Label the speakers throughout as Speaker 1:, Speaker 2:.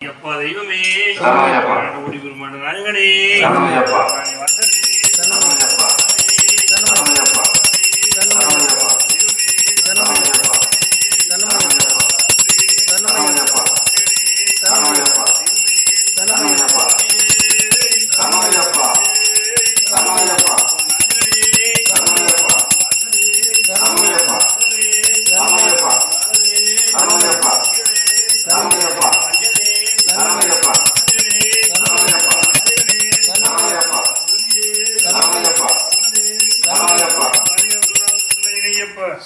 Speaker 1: எப்பா தெய்வமே. ஓடி பெருமான நாயகனே. வசனே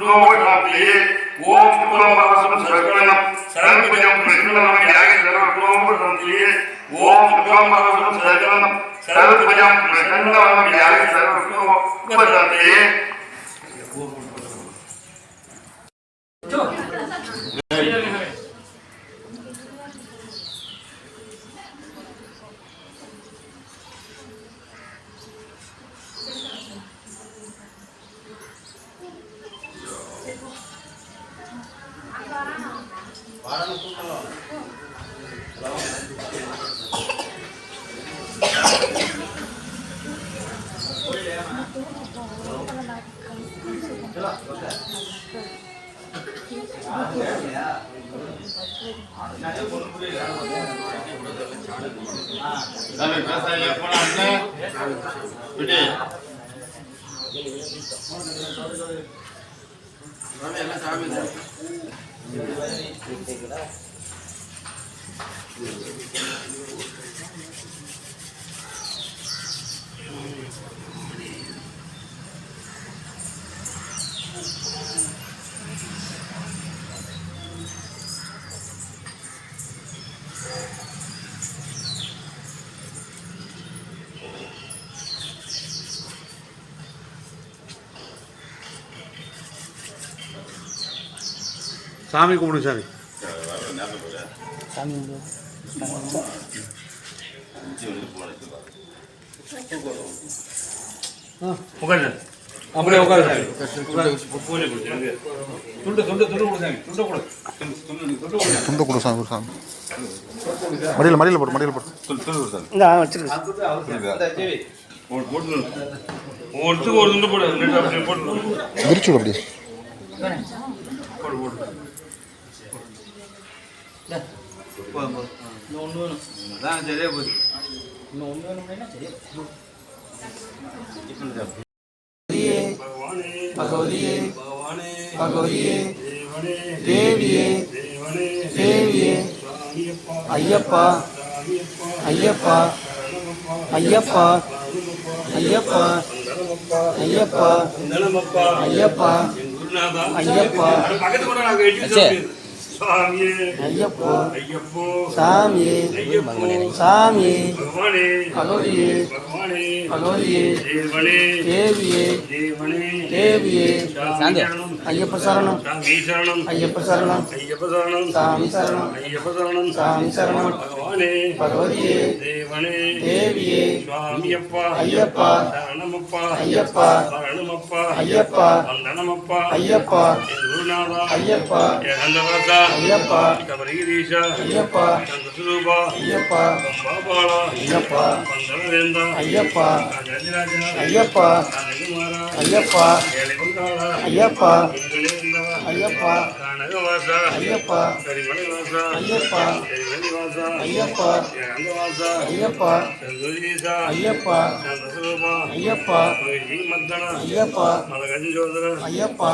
Speaker 1: குலோம்புலேயே ஓம் குலோம்பாசம் சரவணம் சரண்புஜம் பிரசுரம் யாகி சரவணோம்புலேயே ஓம் குலோம்பாசம் சரவணம் சரண்புஜம் பிரசன்னம் யாகி சரவணோம்புலேயே Thank
Speaker 2: you. விவசாயில போனா எல்லாம் சாமி. தான்
Speaker 3: சாமி கும்பிடு சாமி அப்படியே உட்காரு துண்டு துண்டு துண்டு சாமி துண்டு கொடு
Speaker 4: சாமி சாமி மடியில் மடியில் போடு மடியில் போடு
Speaker 1: துண்டு சாமி வச்சிருக்கேன் ஒரு துண்டு போடு
Speaker 4: விரிச்சு அப்படியே
Speaker 2: அதான் சரியா போச்சு.
Speaker 1: பகவானே
Speaker 4: பகவதியே
Speaker 1: பகவானே
Speaker 4: பகவதியே
Speaker 1: தேவனே
Speaker 4: தேவியே
Speaker 1: தேவனே
Speaker 4: தேவியே
Speaker 1: ஐயப்பா
Speaker 4: ஐயப்பா
Speaker 1: ஐயப்பா
Speaker 4: ஐயப்பா ஐயப்பா ஐயப்பா ஐயப்பா.
Speaker 1: ஐயப்பா குருநாதா
Speaker 4: ஐயப்பா. ஐயப்போ. சாமியே.
Speaker 1: ஐயப்போ.
Speaker 4: சாமியே.
Speaker 1: பகவானே.
Speaker 4: பகவதியே
Speaker 1: பகவானே.
Speaker 4: பகவதியே
Speaker 1: தேவனே.
Speaker 4: தேவியே.
Speaker 1: தேவனே.
Speaker 4: தேவியே. ஐயப்ப சரணம்.
Speaker 1: சாமி சரணம்.
Speaker 4: ஐயப்ப சரணம்.
Speaker 1: ஐயப்ப சரணம்.
Speaker 4: சாமி சரணம்.
Speaker 1: ஐயப்ப சரணம்.
Speaker 4: சாமி சரணம்.
Speaker 1: பகவானே.
Speaker 4: பகவதியே
Speaker 1: தேவனே.
Speaker 4: தேவியே.
Speaker 1: சுவாமியப்பா.
Speaker 4: ஐயப்பா.
Speaker 1: சரணமப்பா.
Speaker 4: ஐயப்பா.
Speaker 1: சரணமப்பா.
Speaker 4: ஐயப்பா.
Speaker 1: வந்தனமப்பா.
Speaker 4: ஐயப்பா.
Speaker 1: குருநாதா
Speaker 4: ஐயப்பா.
Speaker 1: ಅಯ್ಯಪ್ಪ
Speaker 4: ಶಬರಿಗೀರೀಶ
Speaker 1: ಅಯ್ಯಪ್ಪ
Speaker 4: ಚಂದ್ರಸ್ವರೂಪ
Speaker 1: ಅಯ್ಯಪ್ಪ
Speaker 4: ಬಾಬಾಳ
Speaker 1: ಅಯ್ಯಪ್ಪ
Speaker 4: ಮಂಗಳದಿಂದ
Speaker 1: ಅಯ್ಯಪ್ಪ
Speaker 4: ಗಜರಾಜನ
Speaker 1: ಅಯ್ಯಪ್ಪ
Speaker 4: ಕುಮಾರ
Speaker 1: ಅಯ್ಯಪ್ಪ
Speaker 4: ಏಳಿಗೊಂಡಾಳ
Speaker 1: ಅಯ್ಯಪ್ಪ
Speaker 4: ಇಂಗಳಿಂದ
Speaker 1: ಅಯ್ಯಪ್ಪ
Speaker 4: ಕಾಣಗವಾಸ
Speaker 1: ಅಯ್ಯಪ್ಪ
Speaker 4: ಕರಿಮಳೆವಾಸ
Speaker 1: ಅಯ್ಯಪ್ಪ
Speaker 4: ಕರಿಮಲೆ
Speaker 1: கரிமலைவாசா
Speaker 4: ஐயப்பா.
Speaker 1: ஏகந்தவாசா
Speaker 4: ஐயப்பா.
Speaker 1: சந்தோஷீசா
Speaker 4: ஐயப்பா.
Speaker 1: சந்தசுரூபா
Speaker 4: ஐயப்பா.
Speaker 1: மந்தனா
Speaker 4: ஐயப்பா.
Speaker 1: மலகஞ்சோதர
Speaker 4: ஐயப்பா.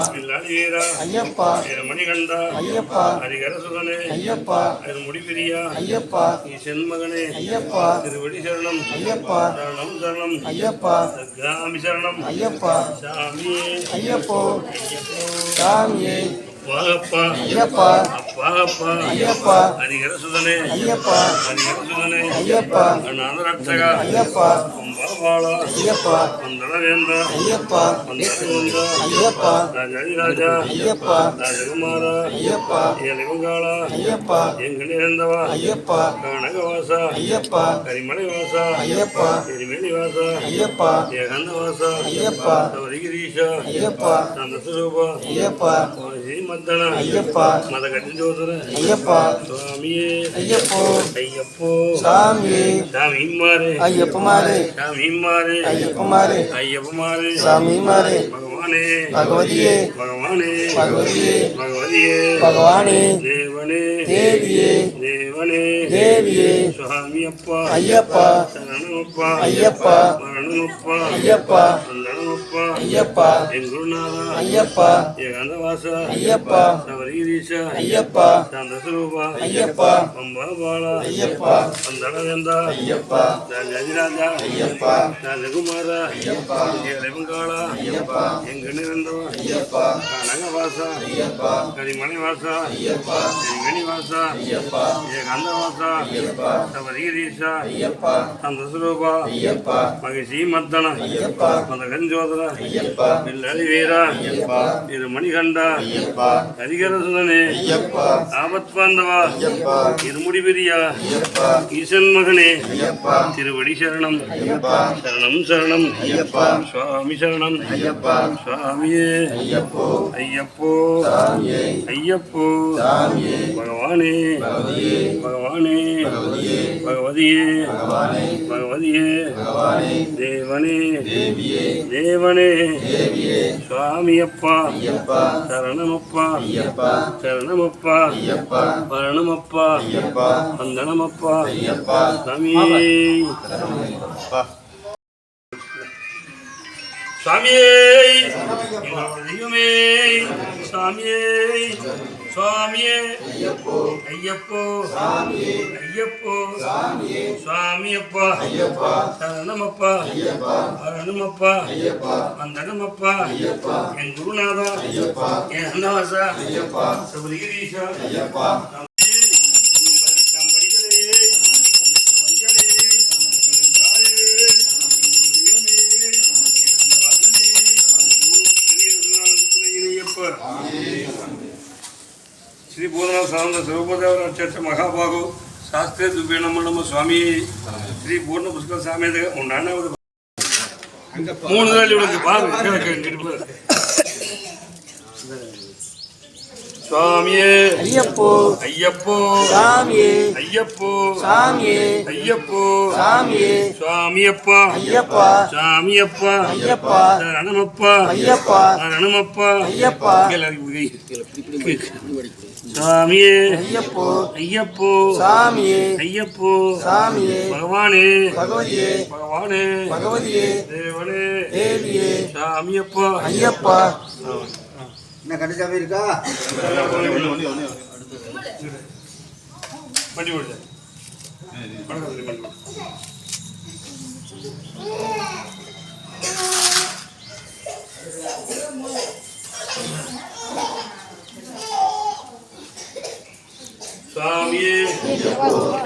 Speaker 1: வீரா
Speaker 4: ஐயப்பா.
Speaker 1: மணிகண்டா
Speaker 4: ஐயப்பா.
Speaker 1: ஹரிகரசுதனே
Speaker 4: ஐயப்பா.
Speaker 1: முடிபிரியா
Speaker 4: ஐயப்பா.
Speaker 1: நீ சென்மகனே
Speaker 4: ஐயப்பா.
Speaker 1: திருவடி சரணம்
Speaker 4: ஐயப்பா.
Speaker 1: சரணம் சரணம்.
Speaker 4: ஐயப்பா.
Speaker 1: சத்யாமி சரணம்
Speaker 4: ஐயப்பா.
Speaker 1: சாமியே.
Speaker 4: ஐயப்போ. சாமியே.
Speaker 1: வாகப்பா
Speaker 4: ஐயப்பா.
Speaker 1: வாகப்பா
Speaker 4: ஐயப்பா.
Speaker 1: அடிகர சுதனே
Speaker 4: ஐயப்பா.
Speaker 1: அடிகர சுதனே
Speaker 4: ஐயப்பா.
Speaker 1: நான் ரட்சகா
Speaker 4: ஐயப்பா.
Speaker 1: பாலா
Speaker 5: ஐயப்பா.
Speaker 1: மந்தளவேந்தா
Speaker 5: ஐயப்பா.
Speaker 1: மந்தளவேந்தா
Speaker 5: ஐயப்பா.
Speaker 1: ராஜா
Speaker 5: ஐயப்பா.
Speaker 1: ராஜகுமார
Speaker 5: ஐயப்பா.
Speaker 1: ஏலிமங்காள
Speaker 5: ஐயப்பா.
Speaker 1: எங்கனிருந்தவா
Speaker 5: ஐயப்பா.
Speaker 1: கனகவாசா.
Speaker 5: ஐயப்பா.
Speaker 1: கரிமலைவாசா.
Speaker 5: ஐயப்பா.
Speaker 1: எரிமேலிவாசா.
Speaker 5: ஐயப்பா.
Speaker 1: ஏகாந்தவாசா.
Speaker 5: ஐயப்பா.
Speaker 1: சௌரிகிரீஷா.
Speaker 5: ஐயப்பா.
Speaker 1: நந்தஸ்வரூபா
Speaker 5: ஐயப்பா.
Speaker 1: மத்தன
Speaker 5: ஐயப்பா.
Speaker 1: மதகட்டி ஜோதர
Speaker 5: ஐயப்பா.
Speaker 1: சுவாமியே.
Speaker 5: ஐயப்போ.
Speaker 1: ஐயப்போ.
Speaker 5: சாமி
Speaker 1: சாமி மாறு
Speaker 5: ஐயப்பமாரு.
Speaker 1: சாமி மாறு
Speaker 5: ஐயப்பமாரு.
Speaker 1: ஐயப்ப மாறு
Speaker 5: சாமி மாரு
Speaker 1: பகவானே.
Speaker 5: பகவதியே.
Speaker 1: பகவானே.
Speaker 5: பகவதியே.
Speaker 1: பகவதியே
Speaker 5: பகவானே
Speaker 1: தேவனே
Speaker 5: தேவியே
Speaker 1: தேவனே.
Speaker 5: தேவியே
Speaker 1: சுவாமி அப்பா
Speaker 5: ஐயப்பா
Speaker 1: சரணமப்பா
Speaker 5: ஐயப்பா
Speaker 1: மரணமப்பா
Speaker 5: ஐயப்பா
Speaker 1: வந்தனமப்பா
Speaker 5: ஐயப்பா
Speaker 1: என் குருநாதா
Speaker 5: ஐயப்பா ஐயப்பா ஐயப்பா. ஐயப்பா. ஐயப்பா.
Speaker 1: எங்கனிவாசா
Speaker 5: ஐயப்பா.
Speaker 1: ஏகாந்தவாசா
Speaker 5: ஐயப்பா.
Speaker 1: சபரிகிரீஷ
Speaker 5: ஐயப்பா.
Speaker 1: சந்தஸ்வரூபா
Speaker 5: ஐயப்பா.
Speaker 1: மகிஷி மத்தன
Speaker 5: ஐயப்பா.
Speaker 1: மதகஞ்சோதர
Speaker 5: ஐயப்பா.
Speaker 1: பிள்ளரி வீரா
Speaker 5: ஐயப்பா.
Speaker 1: திருமணிகண்ட.
Speaker 5: ஐயப்பா.
Speaker 1: ஹரிகரசுதனே
Speaker 5: ஐயப்பா.
Speaker 1: ஆபத் பாந்தவா இருமுடி பெரியா ஈசன் மகனே. திருவடி சரணம். சரணம் சரணம். சுவாமி சரணம். சுவாமியே.
Speaker 5: ஐயப்போ.
Speaker 1: ஐயப்போ. பகவானே. பகவானே.
Speaker 5: பகவதியே
Speaker 1: பகவதியே தேவனே தேவனே சுவாமியப்பா சரணமப்பா சரணமப்பா பரணமப்பா வந்தனமப்பா
Speaker 5: ஐயப்பா
Speaker 1: சாமியே சாமியே எங்களோட தெய்வமே சாமியே சுவாமியே. ஐயப்போ. ஐயப்போ. ஐயப்போ. சுவாமியப்பா. சரணமப்பா. அருணமப்பா வந்தனமப்பா என் குருநாதா. என் அன்னவாசா. சபரிகிரீஷா ಶ್ರೀ ಬೋಧನಾ ಸಾಂದ ಸರ್ವದೇವರ ಚರ್ಚ ಮಹಾಭಾಗು ಶಾಸ್ತ್ರೀಯ ದುಬ್ಬೇಣ ನಮ್ಮ ಸ್ವಾಮಿ ಶ್ರೀ ಪೂರ್ಣ ಪುಸ್ತಕ ಸಾಮ್ಯದ ಉಂಡಾಣ மூணு நாள் இவனுக்கு பாருங்க சுவாமியே
Speaker 5: ஐயப்போ
Speaker 1: ஐயப்போ
Speaker 5: சாமியே
Speaker 1: ஐயப்போ
Speaker 5: சாமியே
Speaker 1: ஐயப்போ
Speaker 5: சாமியே
Speaker 1: சுவாமியப்பா
Speaker 5: ஐயப்பா
Speaker 1: சாமியப்பா
Speaker 5: ஐயப்பா
Speaker 1: சரணமப்பா
Speaker 5: ஐயப்பா
Speaker 1: சரணமப்பா
Speaker 5: ஐயப்பா
Speaker 1: சுவாமியே
Speaker 5: ஐயப்போ.
Speaker 1: ஐயப்போ.
Speaker 5: சாமியே.
Speaker 1: ஐயப்போ.
Speaker 5: சாமியே.
Speaker 1: பகவானே.
Speaker 5: பகவதியே.
Speaker 1: பகவானே.
Speaker 5: பகவதியே.
Speaker 1: தேவனே.
Speaker 5: தேவியே.
Speaker 1: சாமியப்பா.
Speaker 5: ஐயப்பா.
Speaker 6: என்ன கண்டுச்சாமி இருக்கா?
Speaker 1: வண்டி ஓடுது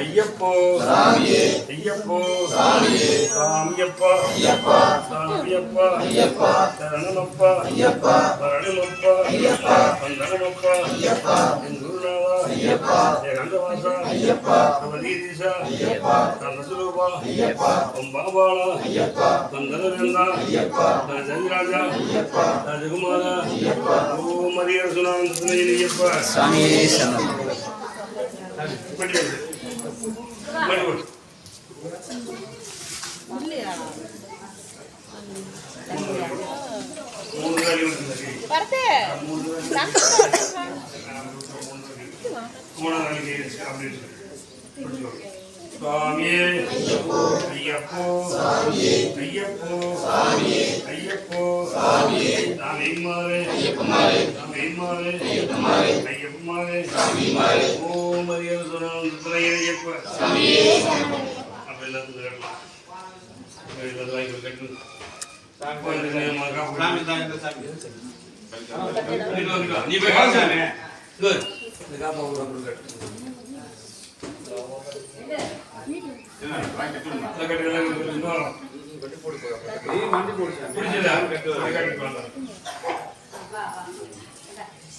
Speaker 1: ஐயப்போ. ஐயப்போ. சாமியப்பா. சாமியப்பா. சரணமப்பா. பரணமப்பா வந்தனமப்பா. என் குருநாதா என் கந்தவாசா அவதீதீசா கந்தசுரூபா ஒம்பாபாலா வந்தனவேந்தா ராஜராஜா ராஜகுமாரா ஓ மரிய சுனாந்தனையப்பா
Speaker 5: சாமியே சரணம்.
Speaker 1: சுவாமியே ஐயப்போ ஐயப்போ ஐயப்போ நாம் மாறு நாம் மாறு ஐயப்பமாறு ஓ துணை ஐயப்ப அப்ப எல்லாத்துக்கும் கேட்கலாம் அப்ப எல்லாத்துக்கும் வாங்கி கட்டு நீ போய் காசாமே கட்டு புரிஞ்சுதா? கட்டி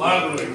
Speaker 1: பாலகுரு.